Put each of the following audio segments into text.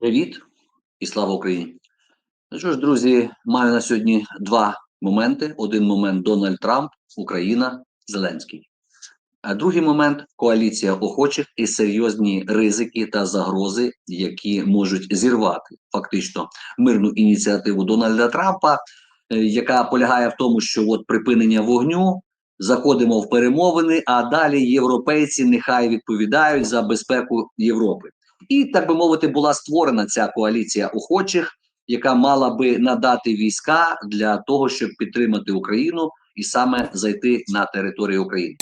Привіт і слава Україні. Ну що ж, друзі, маю на сьогодні два моменти. Один момент Дональд Трамп, Україна, Зеленський. А другий момент коаліція охочих і серйозні ризики та загрози, які можуть зірвати фактично мирну ініціативу Дональда Трампа, е, яка полягає в тому, що от припинення вогню. Заходимо в перемовини, а далі європейці нехай відповідають за безпеку Європи. І так би мовити, була створена ця коаліція охочих, яка мала би надати війська для того, щоб підтримати Україну і саме зайти на територію України.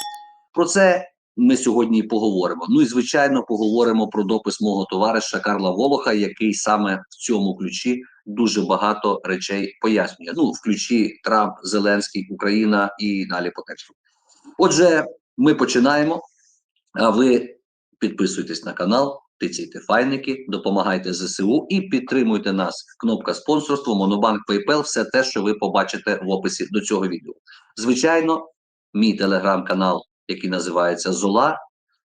Про це ми сьогодні поговоримо. Ну і звичайно, поговоримо про допис мого товариша Карла Волоха, який саме в цьому ключі дуже багато речей пояснює. Ну, в ключі Трамп, Зеленський, Україна і далі по тексту. Отже, ми починаємо. А ви підписуйтесь на канал, тицяйте файники, допомагайте ЗСУ і підтримуйте нас. Кнопка спонсорства, Монобанк, PayPal, все те, що ви побачите в описі до цього відео. Звичайно, мій телеграм-канал, який називається Зола,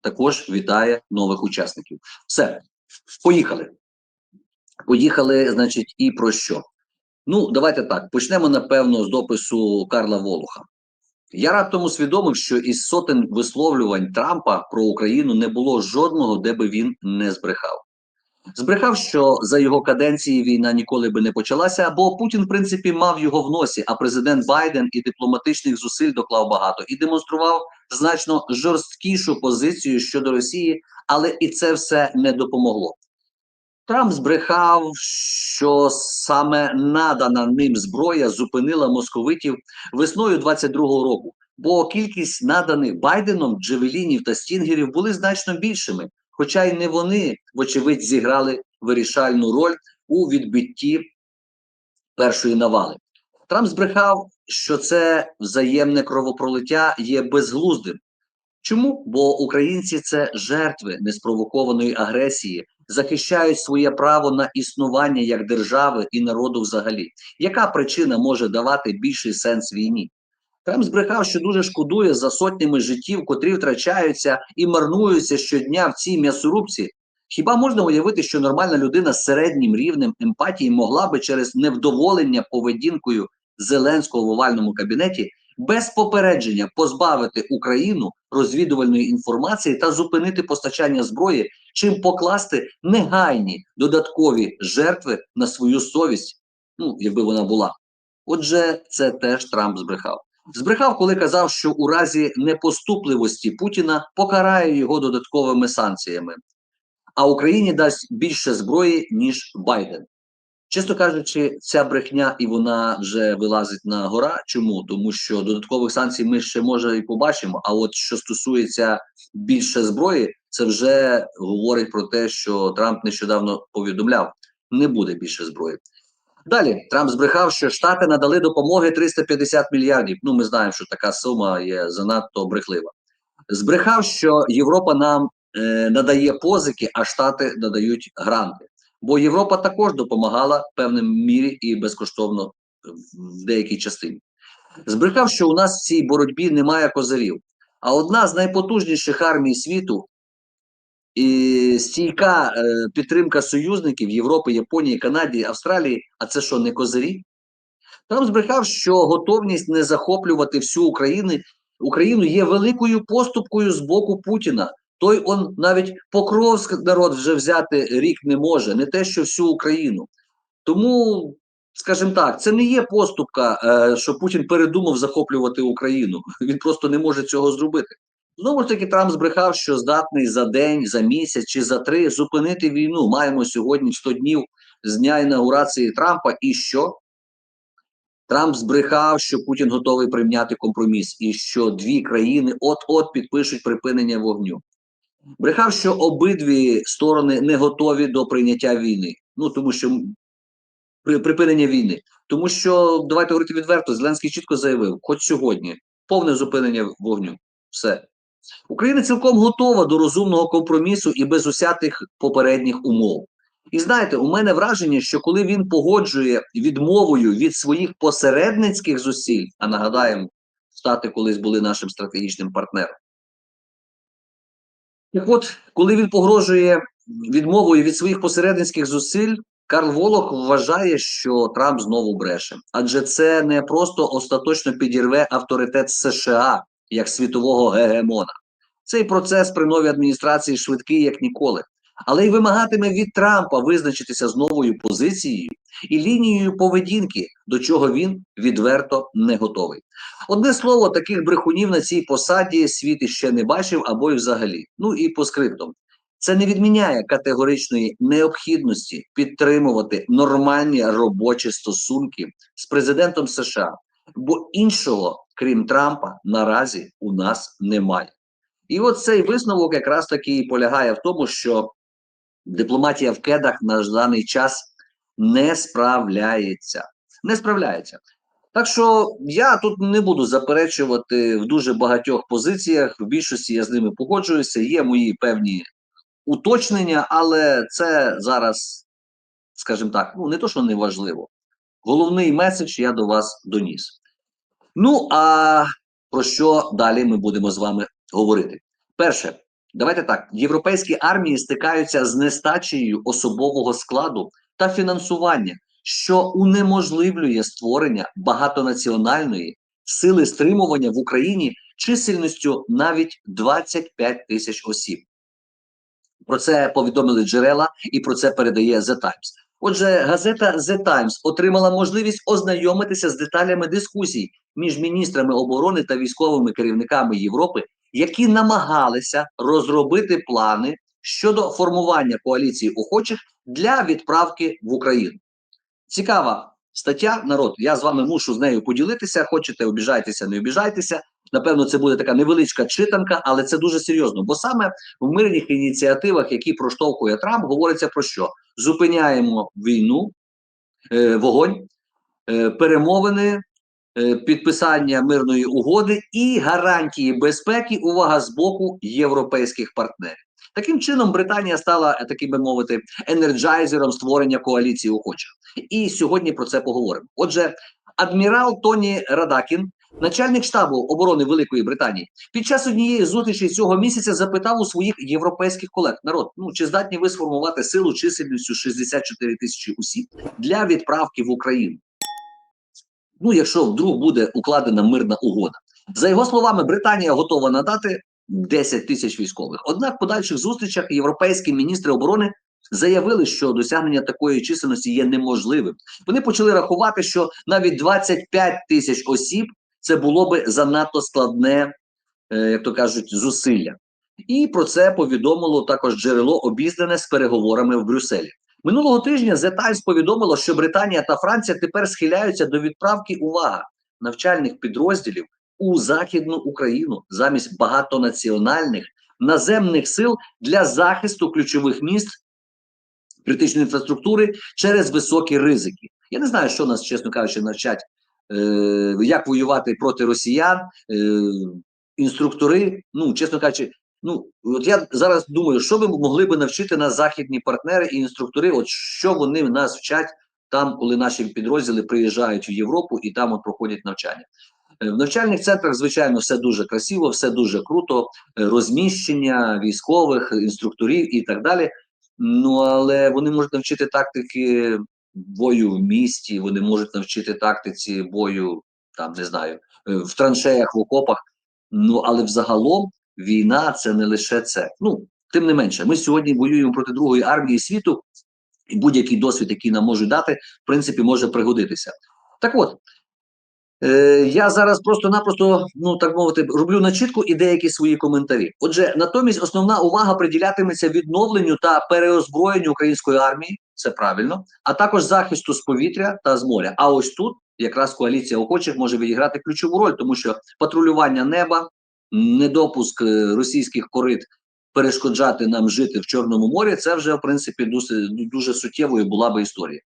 також вітає нових учасників. Все, поїхали. Поїхали, значить, і про що? Ну, давайте так. Почнемо, напевно, з допису Карла Волуха. Я раптом усвідомив, що із сотень висловлювань Трампа про Україну не було жодного, де би він не збрехав. Збрехав, що за його каденції війна ніколи би не почалася, бо Путін, в принципі, мав його в носі, а президент Байден і дипломатичних зусиль доклав багато і демонстрував значно жорсткішу позицію щодо Росії, але і це все не допомогло. Трамп збрехав, що саме надана ним зброя зупинила московитів весною 22-го року, бо кількість наданих Байденом джевелінів та стінгерів були значно більшими, хоча й не вони, вочевидь, зіграли вирішальну роль у відбитті першої навали. Трамп збрехав, що це взаємне кровопролиття є безглуздим. Чому? Бо українці це жертви неспровокованої агресії, захищають своє право на існування як держави і народу взагалі. Яка причина може давати більший сенс війні? Трамп збрехав, що дуже шкодує за сотнями життів, котрі втрачаються і марнуються щодня в цій м'ясорубці. Хіба можна уявити, що нормальна людина з середнім рівнем емпатії могла би через невдоволення поведінкою Зеленського в овальному кабінеті без попередження позбавити Україну розвідувальної інформації та зупинити постачання зброї, чим покласти негайні додаткові жертви на свою совість, ну якби вона була. Отже, це теж Трамп збрехав. Збрехав, коли казав, що у разі непоступливості Путіна покарає його додатковими санкціями, а Україні дасть більше зброї ніж Байден. Чесно кажучи, ця брехня і вона вже вилазить на гора. Чому? Тому що додаткових санкцій ми ще може і побачимо. А от що стосується більше зброї, це вже говорить про те, що Трамп нещодавно повідомляв: не буде більше зброї. Далі Трамп збрехав, що Штати надали допомоги 350 мільярдів. Ну, ми знаємо, що така сума є занадто брехлива. Збрехав, що Європа нам е, надає позики, а Штати надають гранти. Бо Європа також допомагала в певній мірі і безкоштовно в деякій частині. Збрехав, що у нас в цій боротьбі немає козирів. А одна з найпотужніших армій світу і стійка е, підтримка союзників Європи, Японії, Канаді, Австралії. А це що, не козирі? Там збрехав, що готовність не захоплювати всю Україну Україну є великою поступкою з боку Путіна. Той он навіть Покровськ народ вже взяти рік не може, не те, що всю Україну. Тому, скажімо так, це не є поступка, е, що Путін передумав захоплювати Україну. Він просто не може цього зробити. Знову ж таки, Трамп збрехав, що здатний за день, за місяць чи за три зупинити війну. Маємо сьогодні 100 днів з дня інаугурації Трампа. І що? Трамп збрехав, що Путін готовий прийняти компроміс, і що дві країни от-от підпишуть припинення вогню. Брехав, що обидві сторони не готові до прийняття війни. Ну тому що при припинення війни. Тому що давайте говорити відверто, Зеленський чітко заявив, хоч сьогодні повне зупинення вогню. Все. Україна цілком готова до розумного компромісу і без усяких попередніх умов. І знаєте, у мене враження, що коли він погоджує відмовою від своїх посередницьких зусиль, а нагадаємо, Штати колись були нашим стратегічним партнером. Так от, коли він погрожує відмовою від своїх посередницьких зусиль Карл Волох вважає, що Трамп знову бреше, адже це не просто остаточно підірве авторитет США як світового гегемона. Цей процес при новій адміністрації швидкий як ніколи, але й вимагатиме від Трампа визначитися з новою позицією і лінією поведінки, до чого він відверто не готовий. Одне слово, таких брехунів на цій посаді світ іще не бачив або й взагалі. Ну і по скриптам. Це не відміняє категоричної необхідності підтримувати нормальні робочі стосунки з президентом США, бо іншого, крім Трампа, наразі у нас немає. І от цей висновок якраз таки і полягає в тому, що дипломатія в кедах на даний час не справляється. Не справляється. Так що я тут не буду заперечувати в дуже багатьох позиціях. В більшості я з ними погоджуюся. Є мої певні уточнення, але це зараз, скажімо так, ну не то, що не важливо. Головний меседж я до вас доніс. Ну, а про що далі ми будемо з вами говорити? Перше, давайте так: європейські армії стикаються з нестачею особового складу та фінансування, що унеможливлює створення багатонаціональної сили стримування в Україні чисельністю навіть 25 тисяч осіб. Про це повідомили джерела, і про це передає The Times. Отже, газета The Times отримала можливість ознайомитися з деталями дискусій між міністрами оборони та військовими керівниками Європи, які намагалися розробити плани щодо формування коаліції охочих для відправки в Україну. Цікава стаття. Народ, я з вами мушу з нею поділитися. Хочете, обіжайтеся, не обіжайтеся. Напевно, це буде така невеличка читанка, але це дуже серйозно. Бо саме в мирних ініціативах, які проштовхує Трамп, говориться про що? Зупиняємо війну, е, вогонь, е, перемовини, підписання мирної угоди і гарантії безпеки. Увага з боку європейських партнерів. Таким чином, Британія стала е, таким би мовити енерджайзером створення коаліції охочих. І сьогодні про це поговоримо. Отже, адмірал Тоні Радакін, начальник штабу оборони Великої Британії, під час однієї зустрічі цього місяця запитав у своїх європейських колег народ: ну чи здатні ви сформувати силу чисельністю 64 тисячі осіб для відправки в Україну? Ну, якщо вдруг буде укладена мирна угода, за його словами, Британія готова надати 10 тисяч військових. Однак, в подальших зустрічах європейські міністри оборони заявили, що досягнення такої чисельності є неможливим. Вони почали рахувати, що навіть 25 тисяч осіб це було би занадто складне, е, як то кажуть, зусилля. І про це повідомило також джерело обізнане з переговорами в Брюсселі. Минулого тижня The Times повідомило, що Британія та Франція тепер схиляються до відправки увага навчальних підрозділів у Західну Україну замість багатонаціональних наземних сил для захисту ключових міст критичної інфраструктури через високі ризики. Я не знаю, що нас, чесно кажучи, навчать, е, як воювати проти росіян, е, інструктори. Ну, чесно кажучи, ну от я зараз думаю, що ви могли би навчити нас західні партнери і інструктори, от що вони нас вчать там, коли наші підрозділи приїжджають в Європу і там от проходять навчання. Е, В навчальних центрах, звичайно, все дуже красиво, все дуже круто, е, розміщення військових, інструкторів і так далі. Ну але вони можуть навчити тактики бою в місті, вони можуть навчити тактиці бою, там не знаю, е, в траншеях, в окопах. Ну але взагалом війна це не лише це. Ну тим не менше, ми сьогодні воюємо проти другої армії світу, і будь-який досвід, який нам можуть дати, в принципі, може пригодитися. Так от. Е, я зараз просто-напросто, ну так мовити, роблю начітку і деякі свої коментарі. Отже, натомість основна увага приділятиметься відновленню та переозброєнню української армії, це правильно, а також захисту з повітря та з моря. А ось тут якраз коаліція охочих може відіграти ключову роль, тому що патрулювання неба, недопуск е, російських корит перешкоджати нам жити в Чорному морі, це вже в принципі дуже, дуже суттєвою була би історія.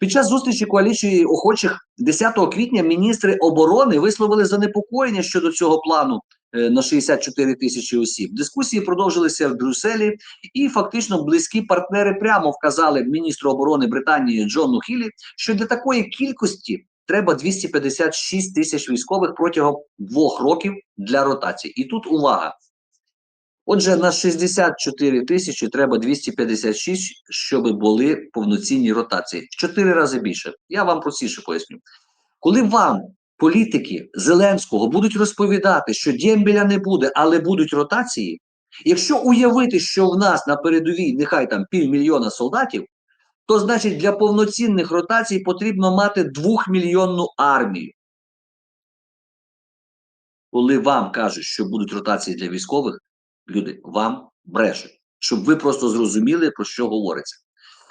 Під час зустрічі коаліції охочих 10 квітня міністри оборони висловили занепокоєння щодо цього плану е, на 64 тисячі осіб. Дискусії продовжилися в Брюсселі, і фактично близькі партнери прямо вказали міністру оборони Британії Джону Хілі, що для такої кількості треба 256 тисяч військових протягом двох років для ротації. І тут увага. Отже, на 64 тисячі треба 256, щоб були повноцінні ротації. В 4 рази більше. Я вам простіше поясню. Коли вам політики Зеленського будуть розповідати, що Дємбеля не буде, але будуть ротації, якщо уявити, що в нас на передовій нехай там півмільйона солдатів, то значить для повноцінних ротацій потрібно мати двохмільйонну армію. Коли вам кажуть, що будуть ротації для військових, люди вам брешуть, щоб ви просто зрозуміли, про що говориться.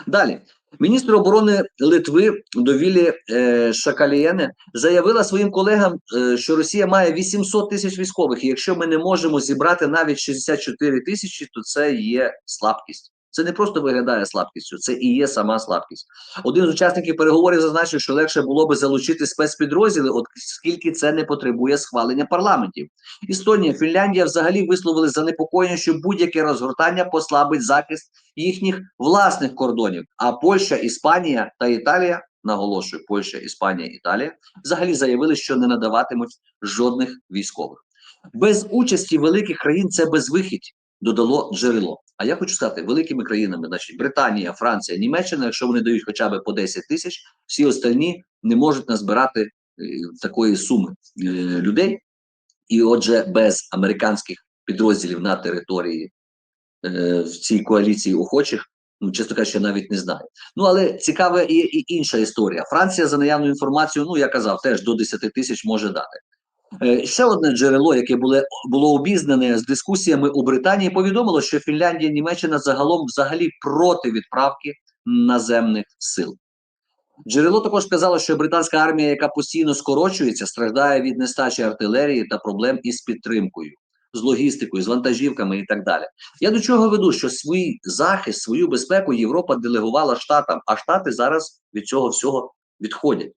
Далі, міністр оборони Литви Довілі е, Шакалієне заявила своїм колегам, е, що Росія має 800 тисяч військових, і якщо ми не можемо зібрати навіть 64 тисячі, то це є слабкість. Це не просто виглядає слабкістю, це і є сама слабкість. Один з учасників переговорів зазначив, що легше було би залучити спецпідрозділи, оскільки це не потребує схвалення парламентів. Естонія, Фінляндія взагалі висловили занепокоєння, що будь-яке розгортання послабить захист їхніх власних кордонів. А Польща, Іспанія та Італія наголошую, Польща, Іспанія, Італія взагалі заявили, що не надаватимуть жодних військових. Без участі великих країн це безвихідь, додало джерело. А я хочу сказати, великими країнами, значить, Британія, Франція, Німеччина, якщо вони дають хоча б по 10 тисяч, всі остальні не можуть назбирати е, такої суми е, людей. І отже, без американських підрозділів на території е, в цій коаліції охочих, ну чесно кажучи, навіть не знаю. Ну але цікава є і інша історія. Франція за наявною інформацією, ну я казав, теж до 10 тисяч може дати. Е, Ще одне джерело, яке було, було обізнане з дискусіями у Британії, повідомило, що Фінляндія і Німеччина загалом взагалі проти відправки наземних сил. Джерело також сказало, що британська армія, яка постійно скорочується, страждає від нестачі артилерії та проблем із підтримкою, з логістикою, з вантажівками і так далі. Я до чого веду, що свій захист, свою безпеку Європа делегувала штатам, а штати зараз від цього всього відходять.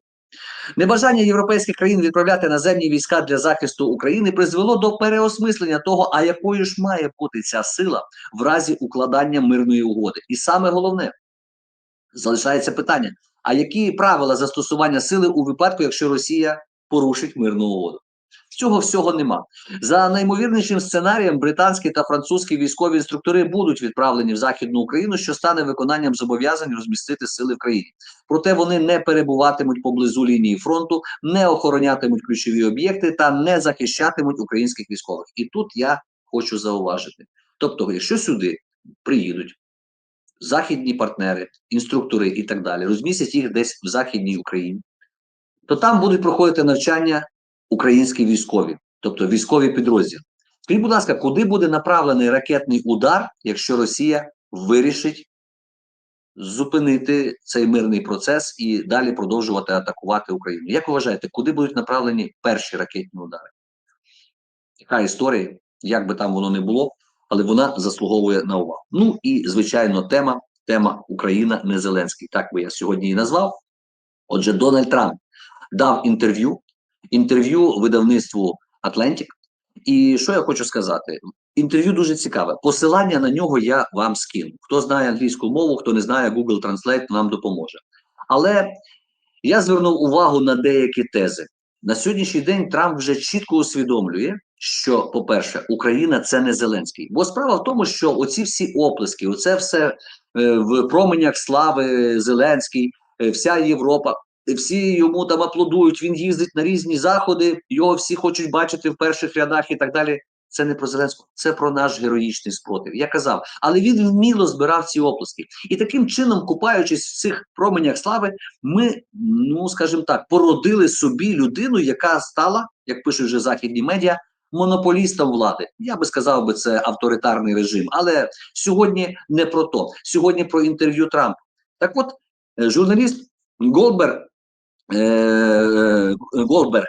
Небажання європейських країн відправляти наземні війська для захисту України призвело до переосмислення того, а якою ж має бути ця сила в разі укладання мирної угоди. І саме головне залишається питання: а які правила застосування сили у випадку, якщо Росія порушить мирну угоду? Цього всього нема. За наймовірнішим сценарієм, британські та французькі військові інструктори будуть відправлені в Західну Україну, що стане виконанням зобов'язань розмістити сили в країні. Проте вони не перебуватимуть поблизу лінії фронту, не охоронятимуть ключові об'єкти та не захищатимуть українських військових. І тут я хочу зауважити: тобто, якщо сюди приїдуть західні партнери, інструктори і так далі, розмістять їх десь в Західній Україні, то там будуть проходити навчання українські військові, тобто військові підрозділи. Скажіть, будь ласка, куди буде направлений ракетний удар, якщо Росія вирішить зупинити цей мирний процес і далі продовжувати атакувати Україну? Як ви вважаєте, куди будуть направлені перші ракетні удари? Яка історія, як би там воно не було, але вона заслуговує на увагу. Ну і звичайно, тема тема Україна не Зеленський. Так би я сьогодні і назвав. Отже, Дональд Трамп дав інтерв'ю інтерв'ю видавництву Atlantic. І що я хочу сказати? Інтерв'ю дуже цікаве. Посилання на нього я вам скину. Хто знає англійську мову, хто не знає Google Translate, нам допоможе. Але я звернув увагу на деякі тези. На сьогоднішній день Трамп вже чітко усвідомлює, що, по-перше, Україна це не Зеленський. Бо справа в тому, що оці всі оплески, оце все е, в променях слави Зеленський, е, вся Європа всі йому там аплодують, він їздить на різні заходи, його всі хочуть бачити в перших рядах і так далі. Це не про Зеленського, це про наш героїчний спротив. Я казав, але він вміло збирав ці оплески. І таким чином, купаючись в цих променях слави, ми, ну скажімо так, породили собі людину, яка стала, як пишуть вже західні медіа, монополістом влади. Я би сказав би, це авторитарний режим. Але сьогодні не про то. Сьогодні про інтерв'ю Трампа. Так от, е, журналіст Голберг Е, Голдберг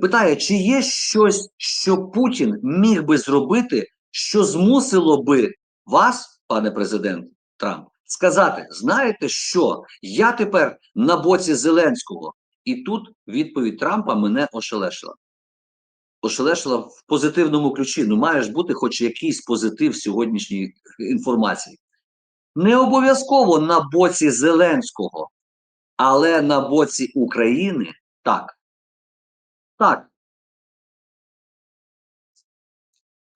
питає, чи є щось, що Путін міг би зробити, що змусило би вас, пане президент Трамп, сказати: знаєте що? Я тепер на боці Зеленського. І тут відповідь Трампа мене ошелешила. Ошелешила в позитивному ключі. Ну, маєш бути хоч якийсь позитив сьогоднішньої інформації. Не обов'язково на боці Зеленського. Але на боці України так. Так.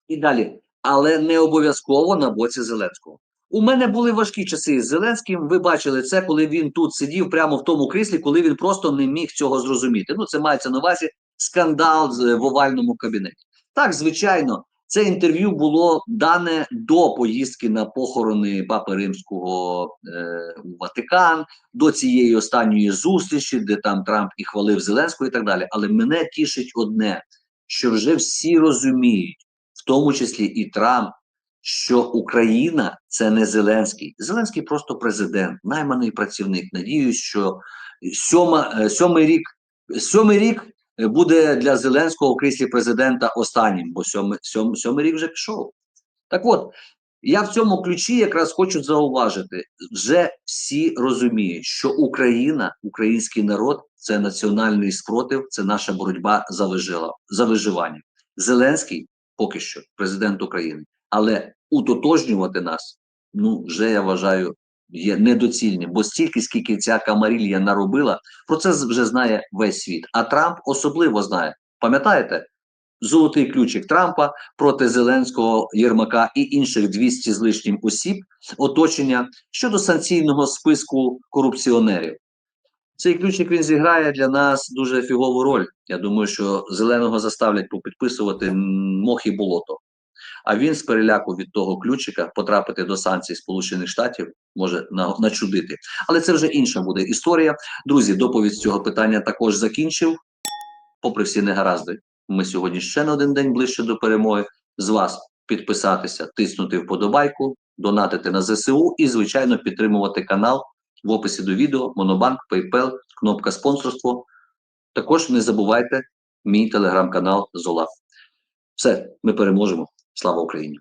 І далі. але не обов'язково на боці Зеленського. У мене були важкі часи з Зеленським. Ви бачили це, коли він тут сидів прямо в тому кріслі, коли він просто не міг цього зрозуміти. Ну, це мається на увазі скандал з- в овальному кабінеті. Так, звичайно, це інтерв'ю було дане до поїздки на похорони Папи Римського е, у Ватикан, до цієї останньої зустрічі, де там Трамп і хвалив Зеленського, і так далі. Але мене тішить одне, що вже всі розуміють, в тому числі і Трамп, що Україна це не Зеленський. Зеленський просто президент, найманий працівник. Надіюсь, що сьома, е, сьомий рік, сьомий рік буде для Зеленського у кріслі президента останнім, бо сьомий, сьом, сьомий рік вже пішов. Так от, я в цьому ключі якраз хочу зауважити: вже всі розуміють, що Україна, український народ це національний спротив, це наша боротьба за, вижила, за виживання. Зеленський поки що президент України, але утотожнювати нас, ну вже я вважаю, є недоцільним, бо стільки, скільки ця камарілья наробила, про це вже знає весь світ. А Трамп особливо знає. Пам'ятаєте? Золотий ключик Трампа проти Зеленського Єрмака і інших 200 з лишнім осіб оточення щодо санкційного списку корупціонерів. Цей ключик він зіграє для нас дуже фігову роль. Я думаю, що зеленого заставлять попідписувати мох і болото. А він з переляку від того ключика потрапити до санкцій Сполучених Штатів може начудити. Але це вже інша буде історія. Друзі, доповідь з цього питання також закінчив. Попри всі негаразди, ми сьогодні ще на один день ближче до перемоги. З вас підписатися, тиснути вподобайку, донатити на ЗСУ і, звичайно, підтримувати канал в описі до відео, Монобанк, PayPal, кнопка спонсорство. Також не забувайте мій телеграм-канал Зола. Все, ми переможемо. Слава Україні!